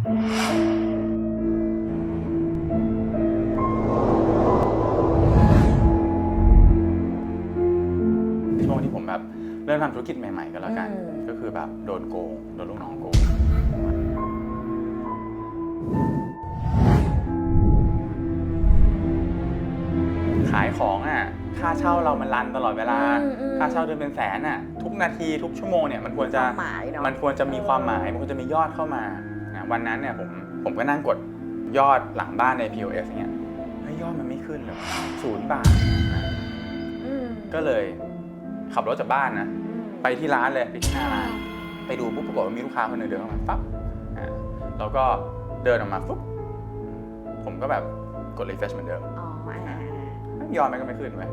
ช่วงที่ผมแบบเริ่มทำธุรกิจใหม่ๆก็แล้วกัน อืม ก็คือแบบโดนโกงโดนลูกน้องโกง ขายของอะค่าเช่าเรามันรันตลอดเวลา อืมอืม ค่าเช่าเดือนเป็นแสนอะทุกนาทีทุกชั่วโมงเนี่ยมันควรจะ ความหมายเนอะมันควรจะมีความหมาย มันควรจะมียอดเข้ามานะ วันนั้นเนี่ยผมผมก็นั่งกดยอดหลังบ้านใน POS เนี่ยเฮ้ยยอดมันไม่ขึ้นเลยศูนย์บาทนะอืมก็เลยขับรถจากบ้านนะ ไปที่ร้านเลยไปที่หน้าร้าน ไปดูปุ๊บปรากฏว่ามีลูกค้าคนหนึ่งเดินเข้ามาปั๊บอ่าแล้วก็เดินออกมาปุ๊บผมก็แบบกด refresh เหมือนเดิม อ๋ออ่ายอดมันก็ไม่ขึ้นไว้ย